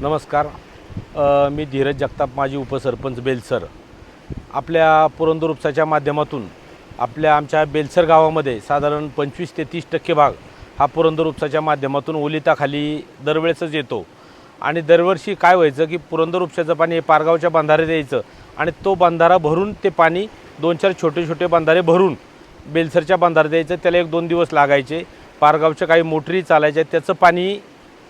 नमस्कार. अ, मी धीरज जगताप माजी उपसरपंच बेलसर. आपल्या पुरंदर उपसाच्या माध्यमातून आपल्या आमच्या बेलसर गावामध्ये साधारण पंचवीस ते तीस टक्के भाग हा पुरंदर उपसाच्या माध्यमातून ओलिताखाली दरवेळेसच येतो. आणि दरवर्षी काय व्हायचं की पुरंदर उपसाचं पाणी हे पारगावच्या बंधारे यायचं आणि तो बंधारा भरून ते पाणी दोन चार छोटे छोटे बंधारे भरून बेलसरच्या बंधाऱ्यात द्यायचं त्याला एक दोन दिवस लागायचे. पारगावच्या काही मोटरी चालायच्या त्याचं पाणी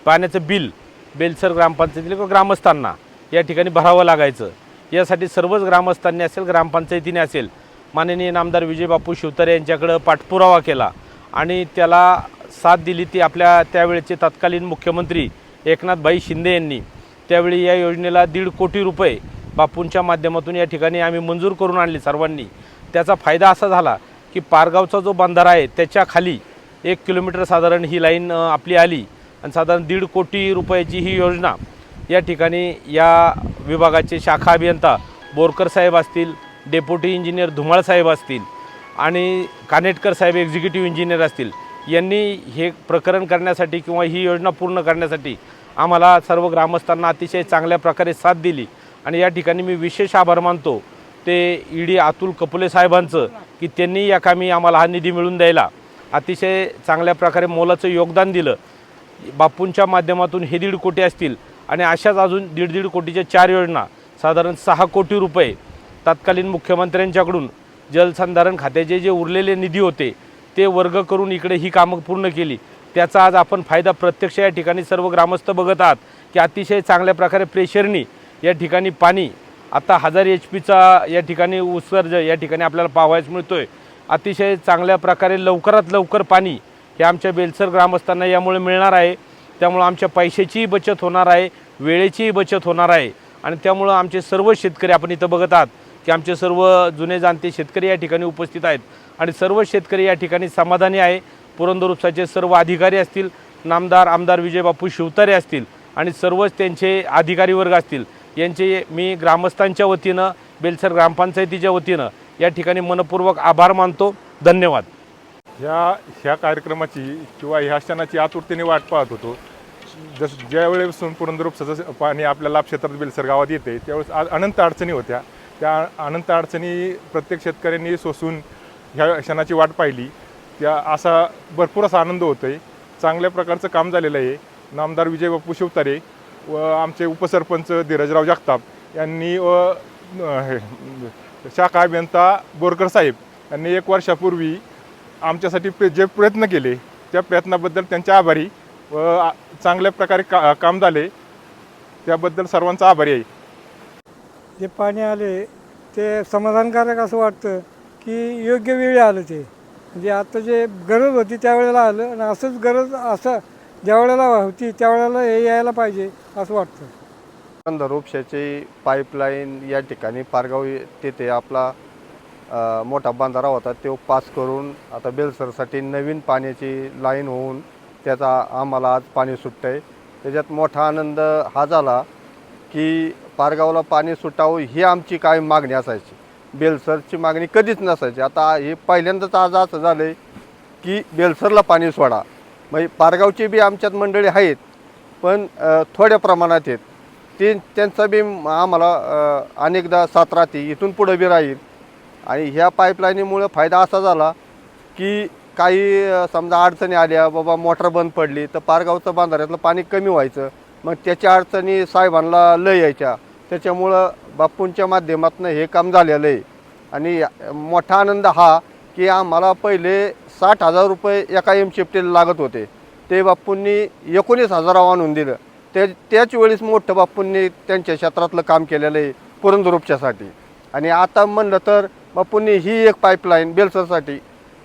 पाण्याचं बिल बेलसर ग्रामपंचायतीला किंवा ग्रामस्थांना या ठिकाणी भरावं लागायचं. यासाठी सर्वच ग्रामस्थांनी असेल ग्रामपंचायतीने असेल माननीय नामदार विजयबापू शिवतारे यांच्याकडं पाठपुरावा केला आणि त्याला साथ दिली ती आपल्या त्यावेळेचे तत्कालीन मुख्यमंत्री एकनाथभाई शिंदे यांनी. त्यावेळी या योजनेला दीड कोटी रुपये बापूंच्या माध्यमातून या ठिकाणी आम्ही मंजूर करून आणले सर्वांनी. त्याचा फायदा असा झाला की पारगावचा जो बंधारा आहे त्याच्याखाली एक किलोमीटर साधारण ही लाईन आपली आली. आणि साधारण दीड कोटी रुपयाची ही योजना या ठिकाणी या विभागाचे शाखा अभियंता बोरकर साहेब असतील डेप्युटी इंजिनियर धुमाळ साहेब असतील आणि कानेटकर साहेब एक्झिक्युटिव्ह इंजिनियर असतील यांनी हे प्रकरण करण्यासाठी किंवा ही योजना पूर्ण करण्यासाठी आम्हाला सर्व ग्रामस्थांना अतिशय चांगल्या प्रकारे साथ दिली. आणि या ठिकाणी मी विशेष आभार मानतो ते ईडी डी अतुल कपुले साहेबांचं की त्यांनी या कामी आम्हाला हा निधी मिळून द्यायला अतिशय चांगल्या प्रकारे मोलाचं योगदान दिलं. बापूंच्या माध्यमातून हे दीड कोटी असतील आणि अशाच अजून दीड दीड कोटीच्या चार योजना साधारण सहा कोटी रुपये तत्कालीन मुख्यमंत्र्यांच्याकडून जलसंधारण खात्याचे जे उरलेले निधी होते ते वर्ग करून इकडे ही कामं पूर्ण केली. त्याचा आज आपण फायदा प्रत्यक्ष या ठिकाणी सर्व ग्रामस्थ बघत आहात की अतिशय चांगल्या प्रकारे प्रेशरनी या ठिकाणी पाणी आता हजार एच पीचा या ठिकाणी उत्सर्ज या ठिकाणी आपल्याला पाहावयास आहे अतिशय चांगल्या प्रकारे लवकरात लवकर पाणी हे आमच्या बेलसर ग्रामस्थांना यामुळे मिळणार आहे. त्यामुळं आमच्या पैशाचीही बचत होणार आहे वेळेचीही बचत होणार आहे. आणि त्यामुळं आमचे सर्व शेतकरी आपण इथं बघत आहात की आमचे सर्व जुने जाणते शेतकरी या ठिकाणी उपस्थित आहेत. आणि सर्व शेतकरी या ठिकाणी समाधानी आहे. पुरंदर उपसाचे सर्व अधिकारी असतील नामदार आमदार विजयबापू शिवतारे असतील आणि सर्वच त्यांचे अधिकारी वर्ग असतील. यांचे मी ग्रामस्थांच्या वतीनं बेलसर ग्रामपंचायतीच्या वतीनं या ठिकाणी मनपूर्वक आभार मानतो. धन्यवाद. ह्या ह्या कार्यक्रमाची किंवा ह्या क्षणाची आतुरतेने वाट पाहत होतो. जस ज्यावेळेपासून पुरंदरूप उपसाचं पाणी आपल्या लाभ क्षेत्रात बेलसर गावात येते त्यावेळेस अनंत अडचणी होत्या. त्या अनंत अडचणी प्रत्येक शेतकऱ्यांनी सोसून ह्या क्षणाची वाट पाहिली. त्या असा भरपूर असा आनंद होतो आहे चांगल्या प्रकारचं काम झालेलं आहे. नामदार विजय बापू शिवतारे व आमचे उपसरपंच धीरजराव जगताप यांनी व हे, शाखा अभियंता बोरकर साहेब यांनी एक वर्षापूर्वी आमच्यासाठी जे प्रयत्न केले त्या प्रयत्नाबद्दल त्यांचे आभारी व चांगल्या प्रकारे का काम झाले. त्याबद्दल सर्वांचा आभारी आहे. जे पाणी आले ते समाधानकारक असं वाटतं की योग्य वेळी आलं ते. म्हणजे आता जे गरज होती त्यावेळेला आलं आणि असंच गरज असं ज्या वेळेला होती त्यावेळेला हे यायला पाहिजे असं वाटतं. पुरंदर उपशाची पाईपलाईन या ठिकाणी पारगाव तेथे आपला मोठा बांधारा होता तो पास करून आता बेलसरसाठी नवीन पाण्याची लाईन होऊन त्याचा आम्हाला आज पाणी सुटतं आहे त्याच्यात मोठा आनंद हा झाला की पारगावला पाणी सुटावं ही आमची काय मागणी असायची. बेलसरची मागणी कधीच नसायची. आता हे पहिल्यांदाच आज असं झालं आहे की बेलसरला पाणी सोडा. म्हणजे पारगावची बी आमच्यात मंडळी आहेत पण थोड्या प्रमाणात आहेत. ते त्यांचा बी आम्हाला अनेकदा साथ राहते इथून पुढं बी राहील. आणि ह्या पाईपलाईनीमुळं फायदा असा झाला की काही समजा अडचणी आल्या बाबा मोटर बंद पडली तर पारगावचं बांधाऱ्यातलं पाणी कमी व्हायचं. मग त्याच्या अडचणी साहेबांना लय यायच्या. त्याच्यामुळं बापूंच्या माध्यमातून हे काम झालेलं आहे. आणि मोठा आनंद हा की आम्हाला पहिले साठ हजार रुपये एका एम शिफ्टीला लागत होते. ते बापूंनी एकोणीस हजारावर आणून दिलं. ते त्याच वेळेस मोठं बापूंनी त्यांच्या क्षेत्रातलं काम केलेलं आहे पुरंदरोपच्यासाठी आणि आता म्हणलं तर मग पुणे ही एक पाईपलाईन बेलसरसाठी.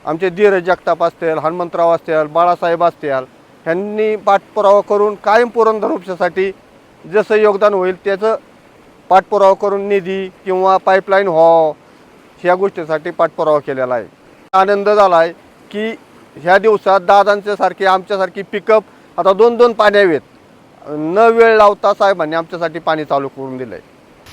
आमचे धीरज जगताप असतील हनुमंतराव असतील बाळासाहेब असतील ह्यांनी पाठपुरावा करून कायम पुरंदरोपच्यासाठी जसं योगदान होईल त्याचं पाठपुरावा करून निधी किंवा पाईपलाईन व्हावं हो, ह्या गोष्टीसाठी पाठपुरावा केलेला आहे. आनंद झाला आहे की ह्या दिवसात दादांच्यासारखी आमच्यासारखी पिकअप आता दोन दोन पाण्यावेत. न वेळ लावता साहेबांनी आमच्यासाठी पाणी चालू करून दिलं आहे